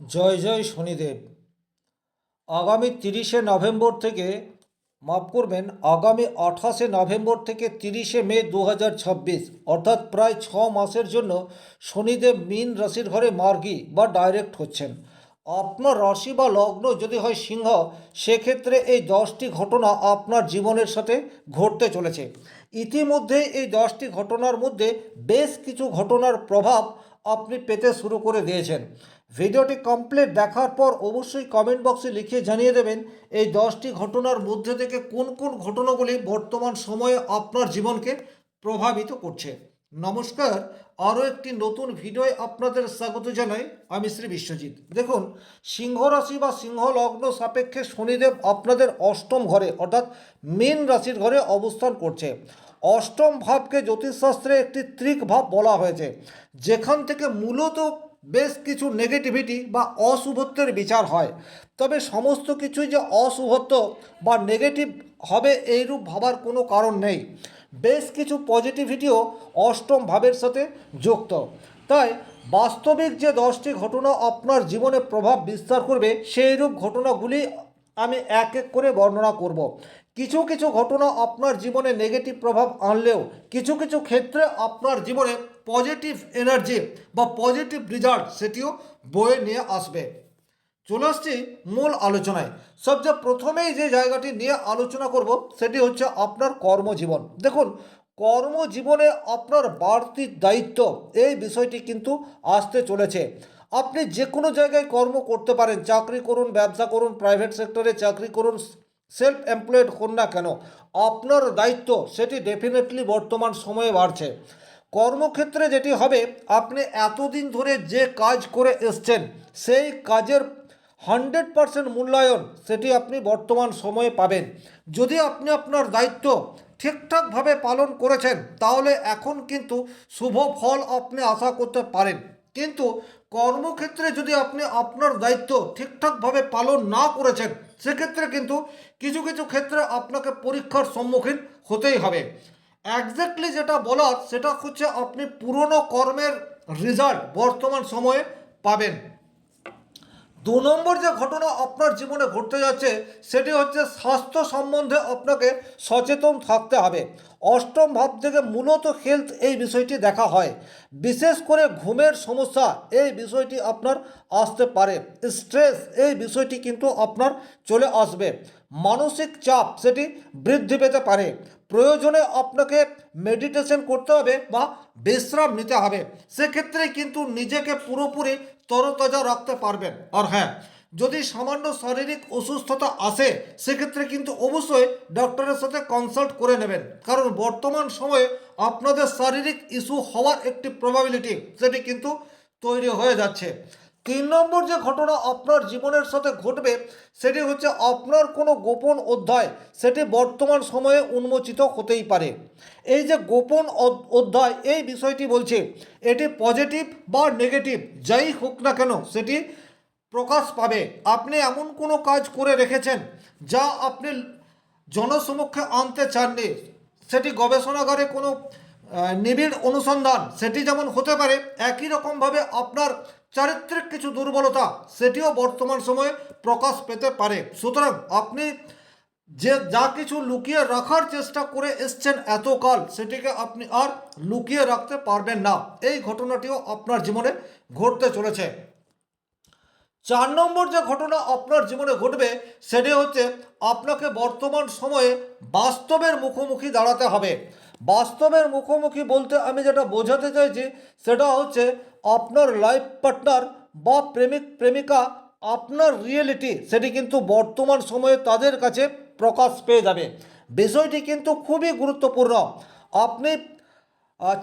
জয় জয় শনিদেব। আগামী তিরিশে নভেম্বর থেকে, মাফ করবেন, আগামী আঠাশে নভেম্বর থেকে তিরিশে মে দু হাজার ছাব্বিশ, অর্থাৎ প্রায় ছ মাসের জন্য শনিদেব মীন রাশির ঘরে মার্গি বা ডাইরেক্ট হচ্ছেন। আপনার রাশি বা লগ্ন যদি হয় সিংহ, সেক্ষেত্রে এই দশটি ঘটনা আপনার জীবনের সাথে ঘটতে চলেছে। ইতিমধ্যে এই দশটি ঘটনার মধ্যে বেশ কিছু ঘটনার প্রভাব আপনি পেতে শুরু করে দিয়েছেন। ভিডিওটি কমপ্লিট দেখার পর অবশ্যই কমেন্ট বক্সে লিখে জানিয়ে দেবেন এই দশটি ঘটনার মধ্যে থেকে কোন কোন ঘটনাগুলি বর্তমান সময়ে আপনার জীবনকে প্রভাবিত করছে। নমস্কার, আরও একটি নতুন ভিডিওয় আপনাদের স্বাগত জানাই, আমি শ্রী বিশ্বজিৎ। দেখুন সিংহ রাশি বা সিংহ লগ্ন সাপেক্ষে শনিদেব আপনাদের অষ্টম ঘরে অর্থাৎ মীন রাশির ঘরে অবস্থান করছে। অষ্টম ভাবকে জ্যোতিষশাস্ত্রে একটি ত্রিক ভাব বলা হয়েছে। যেখান থেকে মূলত বেশ কিছু নেগেটিভিটি বা অশুভত্বের বিচার হয়। তবে সমস্ত কিছুই যে অশুভত্ব বা নেগেটিভ হবে এইরূপ ভাবার কোনো কারণ নেই। বেশ কিছু পজিটিভিটিও অষ্টম ভাবের সাথে যুক্ত। তাই বাস্তবিক যে দশটি ঘটনা আপনার জীবনে প্রভাব বিস্তার করবে, সেইরূপ ঘটনাগুলি আমি এক এক করে বর্ণনা করব। কিছু কিছু ঘটনা আপনার জীবনে নেগেটিভ প্রভাব আনলেও, কিছু কিছু ক্ষেত্রে আপনার জীবনে পজিটিভ এনার্জি বা পজিটিভ রেজাল্ট সেটিও বয়ে নিয়ে আসবে। চলে আসছি মূল আলোচনায়। সবচেয়ে প্রথমেই যে জায়গাটি নিয়ে আলোচনা করব সেটি হচ্ছে আপনার কর্মজীবন। দেখুন, কর্মজীবনে আপনার বাড়তি দায়িত্ব, এই বিষয়টি কিন্তু আসতে চলেছে। আপনি যে কোনো জায়গায় কর্ম করতে পারেন, চাকরি করুন, ব্যবসা করুন প্রাইভেট সেক্টরে চাকরি করুন সেলফ এমপ্লয়েড হন না কেন, আপনার দায়িত্ব সেটি ডেফিনেটলি বর্তমান সময়ে বাড়ছে। কর্মক্ষেত্রে যেটি হবে, আপনি এতদিন ধরে যে কাজ করে এসছেন, সেই কাজের হান্ড্রেড পারসেন্ট মূল্যায়ন সেটি আপনি বর্তমান সময়ে পাবেন। যদি আপনি আপনার দায়িত্ব ঠিকঠাকভাবে পালন করেছেন, তাহলে এখন কিন্তু শুভ ফল আপনি আশা করতে পারেন। কিন্তু কর্মক্ষেত্রে যদি আপনি আপনার দায়িত্ব ঠিকঠাকভাবে পালন না করেছেন, সেক্ষেত্রে কিন্তু কিছু কিছু ক্ষেত্রে আপনাকে পরীক্ষার সম্মুখীন হতেই হবে। একজ্যাক্টলি যেটা বলার, সেটা হচ্ছে আপনি পুরনো কর্মের রেজাল্ট বর্তমান সময়ে পাবেন। দু নম্বর যে ঘটনা আপনার জীবনে ঘটতে যাচ্ছে, সেটি হচ্ছে স্বাস্থ্য সম্বন্ধে আপনাকে সচেতন থাকতে হবে। অষ্টম ভাব থেকে মূলত হেলথ এই বিষয়টি দেখা হয়। বিশেষ করে ঘুমের সমস্যা এই বিষয়টি আপনার আসতে পারে। স্ট্রেস এই বিষয়টি কিন্তু আপনার চলে আসবে। মানসিক চাপ সেটি বৃদ্ধি পেতে পারে। প্রয়োজনে আপনাকে মেডিটেশন করতে হবে বা বিশ্রাম নিতে হবে। সেক্ষেত্রে কিন্তু নিজেকে পুরোপুরি তরতাজা রাখতে পারবেন। আর হ্যাঁ যদি সামান্য শারীরিক অসুস্থতা আসে, সেক্ষেত্রে কিন্তু অবশ্যই ডক্টরের সাথে কনসাল্ট করে নেবেন। কারণ বর্তমান সময়ে আপনাদের শারীরিক ইস্যু হওয়ার একটি প্রবাবিলিটি সেটি কিন্তু তৈরি হয়ে যাচ্ছে। তিন নম্বর যে ঘটনা আপনার জীবনের সাথে ঘটবে, সেটি হচ্ছে আপনার কোনো গোপন অধ্যায়, সেটি বর্তমান সময়ে উন্মোচিত হতেই পারে। এই যে গোপন অধ- অধ্যায়, এই বিষয়টি বলছে, এটি পজিটিভ বা নেগেটিভ, যাই হোক না কেন সেটি প্রকাশ পাবে। আপনি এমন কোনো কাজ করে রেখেছেন যা আপনি জনসমক্ষে আনতে চাননি? সেটি গবেষণাগারে কোনো নিবিড় অনুসন্ধান, সেটি যেমন হতে পারে, একই রকমভাবে আপনার চারিত্রিক কিছু দুর্বলতা সেটিও বর্তমান সময়ে প্রকাশ পেতে পারে। সুতরাং আপনি যে, যা কিছু লুকিয়ে রাখার চেষ্টা করে এসছেন এতকাল, সেটিকে আপনি আর লুকিয়ে রাখতে পারবেন না। এই ঘটনাটিও আপনার জীবনে ঘটতে চলেছে। চার নম্বর যে ঘটনা আপনার জীবনে ঘটবে, সেটি হচ্ছে আপনাকে বর্তমান সময়ে বাস্তবের মুখোমুখি দাঁড়াতে হবে। বাস্তবের মুখোমুখি বলতে আমি যেটা বোঝাতে চাইছি, সেটা হচ্ছে আপনার লাইফ পার্টনার বা প্রেমিক, প্রেমিকা আপনার রিয়েলিটি সেটি কিন্তু বর্তমান সময়ে তাদের কাছে প্রকাশ পেয়ে যাবে। বিষয়টি কিন্তু খুবই গুরুত্বপূর্ণ। আপনি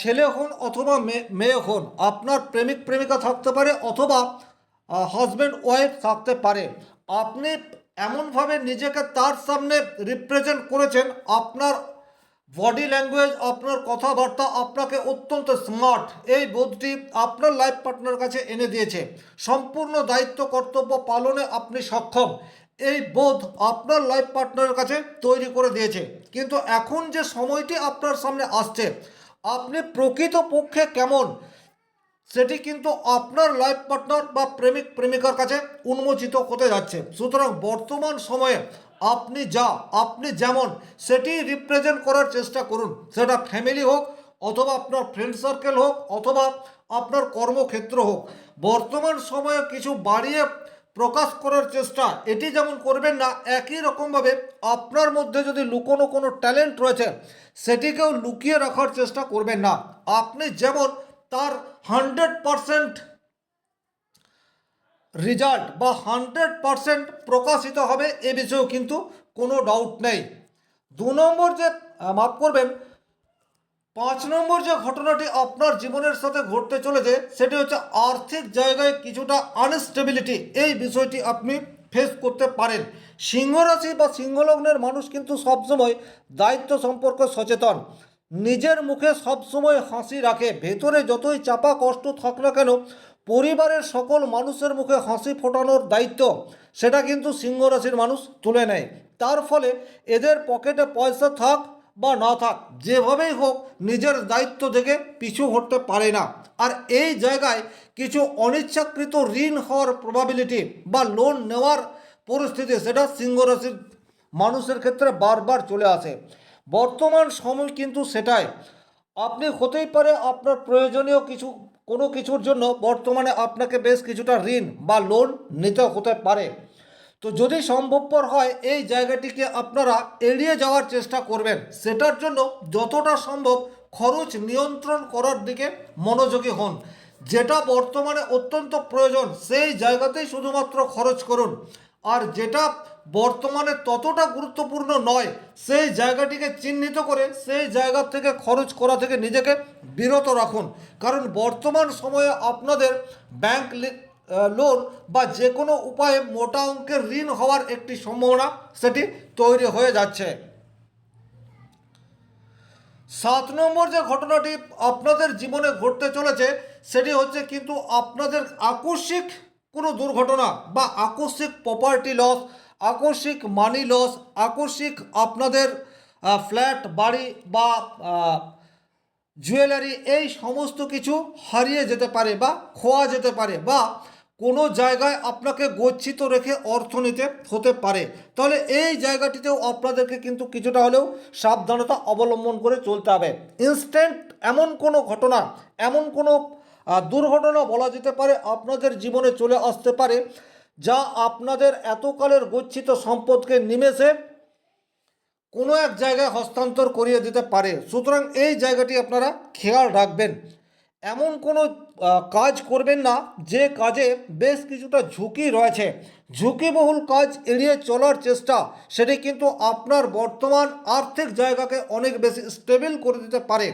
ছেলে হন অথবা মেয়ে হন, আপনার প্রেমিক, প্রেমিকা থাকতে পারে অথবা হাজব্যান্ড ওয়াইফ থাকতে পারে। আপনি এমনভাবে নিজেকে তার সামনে রিপ্রেজেন্ট করেছেন, আপনার বডি ল্যাঙ্গুয়েজ, আপনার কথাবার্তা আপনাকে অত্যন্ত স্মার্ট। এই বোধটি আপনার লাইফ পার্টনার কাছে এনে দিয়েছে। সম্পূর্ণ দায়িত্ব, কর্তব্য পালনে আপনি সক্ষম। এই বোধ আপনার লাইফ পার্টনারের কাছে তৈরি করে দিয়েছে। কিন্তু এখন যে সময়টি আপনার সামনে আসছে, আপনি প্রকৃতপক্ষে কেমন? সেটি কিন্তু আপনার লাইফ পার্টনার বা প্রেমিক প্রেমিকার কাছে উন্মোচিত হতে যাচ্ছে। সুতরাং বর্তমান সময়ে আপনি যা, আপনি যেমন, সেটি রিপ্রেজেন্ট করার চেষ্টা করুন। সেটা ফ্যামিলি হোক, অথবা আপনার ফ্রেন্ড সার্কেল হোক, অথবা আপনার কর্মক্ষেত্র হোক। বর্তমান সময়ে কিছু বাড়িয়ে প্রকাশ করার চেষ্টা, এটি যেমন করবেন না, একই রকমভাবে আপনার মধ্যে যদি লুকোনো কোনো ট্যালেন্ট রয়েছে, সেটিকেও লুকিয়ে রাখার চেষ্টা করবেন না। আপনি যেমন, তার হান্ড্রেড পারসেন্ট রেজাল্ট বা হান্ড্রেড পারসেন্ট প্রকাশিত হবে এ বিষয়েও কিন্তু কোনো ডাউট নেই। দু নম্বর যে মাফ করবেন, পাঁচ নম্বর যে ঘটনাটি আপনার জীবনের সাথে ঘটতে চলেছে, সেটি হচ্ছে আর্থিক জায়গায় কিছুটা আনস্টেবিলিটি এই বিষয়টি আপনি ফেস করতে পারেন। সিংহ রাশি বা সিংহলগ্নের মানুষ কিন্তু সবসময় দায়িত্ব সম্পর্কে সচেতন। নিজের মুখে সবসময় হাসি রাখে। ভেতরে যতই চাপা কষ্ট থাক না কেন পরিবারের সকল মানুষের মুখে হাসি ফোটানোর দায়িত্ব, সেটা কিন্তু সিংহ রাশির মানুষ তুলে নেয়। তার ফলে এদের পকেটে পয়সা থাক বা না থাক, যেভাবেই হোক নিজের দায়িত্ব থেকে পিছু হটতে পারে না। আর এই জায়গায় কিছু অনিচ্ছাকৃত ঋণ হওয়ার প্রবাবিলিটি বা লোন নেওয়ার পরিস্থিতি, সেটা সিংহ রাশির মানুষের ক্ষেত্রে বারবার চলে আসে। বর্তমান সময় কিন্তু সেটাই। আপনি হতেই পারে আপনার প্রয়োজনীয় কিছু কোনো কিছুর জন্য বর্তমানে আপনাকে বেশ কিছুটা ঋণ বা লোন নিতে হতে পারে। তো যদি সম্ভবপর হয়, এই জায়গাটিকে আপনারা এড়িয়ে যাওয়ার চেষ্টা করবেন। সেটার জন্য যতটা সম্ভব খরচ নিয়ন্ত্রণ করার দিকে মনোযোগী হন। যেটা বর্তমানে অত্যন্ত প্রয়োজন, সেই জায়গাতেই শুধুমাত্র খরচ করুন। আর যেটা বর্তমানে ততটা গুরুত্বপূর্ণ নয়, সেই জায়গাটিকে চিহ্নিত করে সেই জায়গা থেকে খরচ করা থেকে নিজেকে বিরত রাখুন। কারণ বর্তমান সময়ে আপনাদের ব্যাংক লোন বা যে কোনো উপায়ে মোটা অঙ্কের ঋণ হওয়ার একটি সম্ভাবনা সেটি তৈরি হয়ে যাচ্ছে। সাত নম্বর যে ঘটনাটি আপনাদের জীবনে ঘটতে চলেছে, সেটি হচ্ছে কিন্তু আপনাদের আকস্মিক কোনো দুর্ঘটনা বা আকস্মিক প্রপার্টি লস আকস্মিক মানি লস আকস্মিক আপনাদের ফ্ল্যাট বাড়ি বা জুয়েলারি এই সমস্ত কিছু হারিয়ে যেতে পারে বা খোয়া যেতে পারে বা কোনো জায়গায় আপনাকে গচ্ছিত রেখে অর্থ নিতে হতে পারে। তাহলে এই জায়গাটিতেও আপনাদেরকে কিন্তু কিছুটা হলেও সাবধানতা অবলম্বন করে চলতে হবে। ইনস্ট্যান্ট এমন কোনো ঘটনা, এমন কোনো দুর্ঘটনা বলা যেতে পারে, আপনাদের জীবনে চলে আসতে পারে যা আপনাদের এতকালের গচ্ছিত সম্পদকে নিমেষে কোনো এক জায়গায় হস্তান্তর করিয়ে দিতে পারে। সুতরাং এই জায়গাটি আপনারা খেয়াল রাখবেন। এমন কোনো কাজ করবেন না। যে কাজে বেশ কিছুটা ঝুঁকি রয়েছে। ঝুঁকিবহুল কাজ এড়িয়ে চলার চেষ্টা, সেটি কিন্তু আপনার বর্তমান আর্থিক জায়গাকে অনেক বেশি স্টেবল করে দিতে পারে।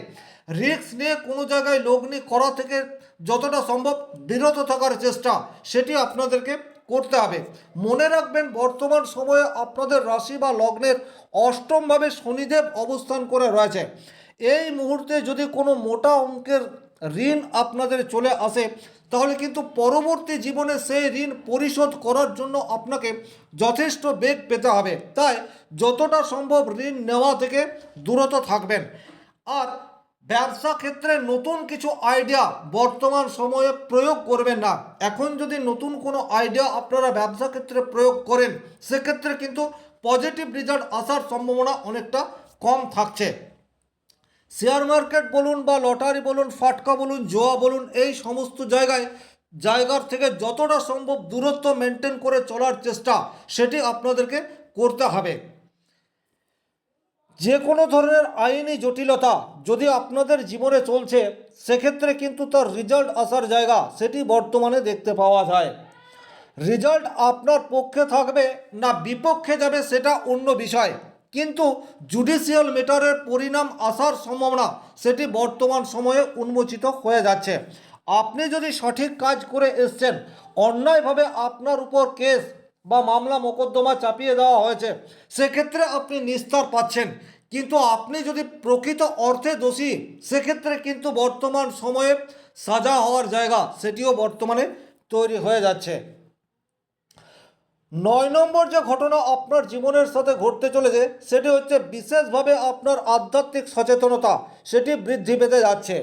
রিস্ক নিয়ে কোনো জায়গায় লগ্নি করা থেকে যতটা সম্ভব বিরত থাকার চেষ্টা, সেটি আপনাদেরকে করতে হবে। মনে রাখবেন, বর্তমান সময়ে আপনাদের রাশি বা লগ্নের অষ্টমভাবে শনিদেব অবস্থান করে রয়েছে। এই মুহূর্তে যদি কোনো মোটা অঙ্কের ঋণ আপনাদের চলে আসে, তাহলে কিন্তু পরবর্তী জীবনে সেই ঋণ পরিশোধ করার জন্য আপনাকে যথেষ্ট বেগ পেতে হবে। তাই যতটা সম্ভব ঋণ নেওয়া থেকে দূরত থাকবেন। আর ব্যবসা ক্ষেত্রে নতুন কিছু আইডিয়া বর্তমান সময়ে প্রয়োগ করবেন না। এখন যদি নতুন কোনো আইডিয়া আপনারা ব্যবসা ক্ষেত্রে প্রয়োগ করেন, সেক্ষেত্রে কিন্তু পজিটিভ রেজাল্ট আসার সম্ভাবনা অনেকটা কম থাকছে। শেয়ার মার্কেট বলুন বা লটারি বলুন, ফাটকা বলুন, জোয়া বলুন, এই সমস্ত জায়গায়, জায়গার থেকে যতটা সম্ভব দূরত্ব মেনটেন করে চলার চেষ্টা, সেটি আপনাদেরকে করতে হবে। যে কোনো ধরনের আইনি জটিলতা যদি আপনাদের জীবনে চলছে, সেক্ষেত্রে কিন্তু তার রেজাল্ট আসার জায়গা সেটি বর্তমানে দেখতে পাওয়া যায়। রেজাল্ট আপনার পক্ষে থাকবে না বিপক্ষে যাবে সেটা অন্য বিষয়। কিন্তু জুডিশিয়াল মেটারের পরিণাম আসার সম্ভাবনা সেটি বর্তমান সময়ে উন্মোচিত হয়ে যাচ্ছে। আপনি যদি সঠিক কাজ করে এসছেন, অন্যায়ভাবে আপনার উপর কেস বা মামলা মোকদ্দমা চাপিয়ে দেওয়া হয়েছে, সেক্ষেত্রে আপনি নিস্তার পাচ্ছেন। কিন্তু আপনি যদি প্রকৃত অর্থে দোষী, সেক্ষেত্রে কিন্তু বর্তমান সময়ে সাজা হওয়ার জায়গা সেটিও বর্তমানে তৈরি হয়ে যাচ্ছে। নয় নম্বর যে ঘটনা আপনার জীবনের সাথে ঘটতে চলেছে, সেটি হচ্ছে বিশেষভাবে আপনার আধ্যাত্মিক সচেতনতা, সেটি বৃদ্ধি পেতে যাচ্ছে।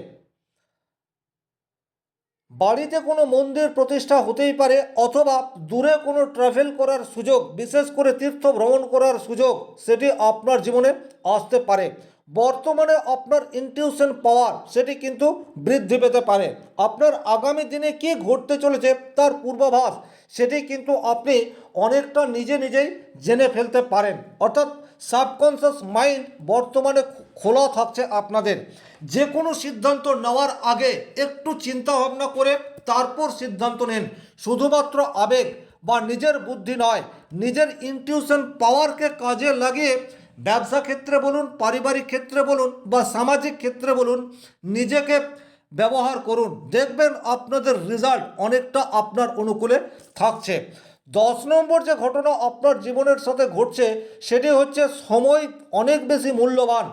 বাড়িতে কোনো মন্দির প্রতিষ্ঠা হতেই পারে অথবা দূরে কোনো ট্রাভেল করার সুযোগ, বিশেষ করে তীর্থ ভ্রমণ করার সুযোগ, সেটি আপনার জীবনে আসতে পারে। বর্তমানে আপনার ইনটিউশন পাওয়ার সেটি কিন্তু বৃদ্ধি পেতে পারে। আপনার আগামী দিনে কি ঘটতে চলেছে তার পূর্বাভাস সেটি কিন্তু আপনি অনেকটা নিজে নিজেই জেনে ফেলতে পারেন। অর্থাৎ সাবকনসিয়াস মাইন্ড বর্তমানে খোলা থাকছে আপনাদের। যে কোনো সিদ্ধান্ত নেওয়ার আগে একটু চিন্তা ভাবনা করে তারপর সিদ্ধান্ত নেন। শুধুমাত্র আবেগ বা নিজের বুদ্ধি নয়, নিজের ইনটিউশন পাওয়ারকে কাজে লাগিয়ে ব্যবসা ক্ষেত্রে বলুন, পারিবারিক ক্ষেত্রে বলুন বা সামাজিক ক্ষেত্রে বলুন, নিজেকে ব্যবহার করুন। দেখবেন আপনাদের রেজাল্ট অনেকটা আপনার অনুকূলে থাকছে। দশ নম্বর যে ঘটনা আপনার জীবনের সাথে ঘটছে, সেটি হচ্ছে সময় অনেক বেশি মূল্যবান।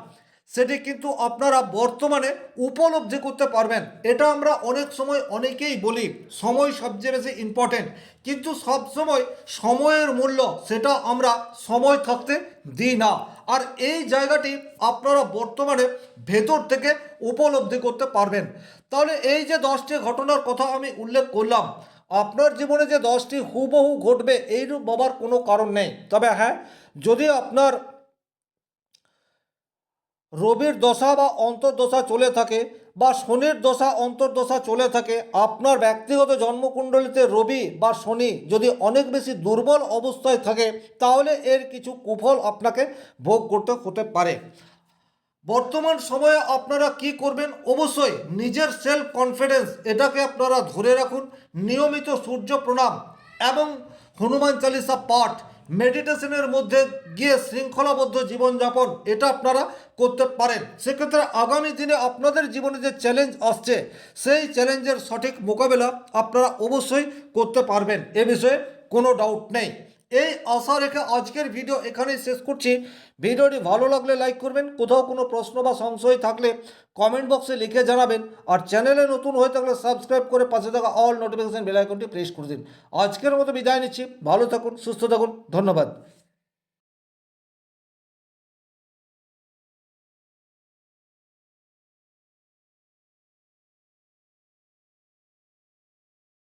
সেটি কিন্তু আপনারা বর্তমানে উপলব্ধি করতে পারবেন। এটা আমরা অনেক সময় অনেকেই বলি, সময় সবচেয়ে বেশি ইম্পর্টেন্ট কিন্তু সব সময় সময়ের মূল্য সেটা আমরা সময় থাকতে দিই না। আর এই জায়গাটি আপনারা বর্তমানে ভেতর থেকে উপলব্ধি করতে পারবেন। তাহলে এই যে দশটি ঘটনার কথা আমি উল্লেখ করলাম, আপনার জীবনে যে দশটি হুবহু ঘটবে, এইরূপ ভাবার কোনো কারণ নেই। তবে হ্যাঁ যদি আপনার রবির দশা বা অন্তর্দশা চলে থাকে বা শনির দশা, অন্তর্দশা চলে থাকে, আপনার ব্যক্তিগত জন্মকুণ্ডলিতে রবি বা শনি যদি অনেক বেশি দুর্বল অবস্থায় থাকে, তাহলে এর কিছু কুফল আপনাকে ভোগ করতে হতে পারে। বর্তমান সময়ে আপনারা কি করবেন? অবশ্যই নিজের সেলফ কনফিডেন্স এটাকে আপনারা ধরে রাখুন। নিয়মিত সূর্য প্রণাম এবং হনুমান চালিসা পাঠ মেডিটেশনের মধ্যে গিয়ে শৃঙ্খলাবদ্ধ জীবনযাপন, এটা আপনারা করতে পারেন। সেক্ষেত্রে আগামী দিনে আপনাদের জীবনে যে চ্যালেঞ্জ আসছে, সেই চ্যালেঞ্জের সঠিক মোকাবেলা আপনারা অবশ্যই করতে পারবেন। এ বিষয়ে কোনো ডাউট নেই। এই আশা রেখে আজকের ভিডিও এখানেই শেষ করছি। ভিডিওটি ভালো লাগলে লাইক করবেন, কোথাও কোনো প্রশ্ন বা সংশয় থাকলে কমেন্ট বক্সে লিখে জানাবেন, আর চ্যানেলে নতুন হয়ে থাকলে সাবস্ক্রাইব করে পাশে থাকা অল নোটিফিকেশান বেলাইকনটি প্রেস করে দিন। আজকের মতো বিদায় নিচ্ছি, ভালো থাকুন, সুস্থ থাকুন, ধন্যবাদ।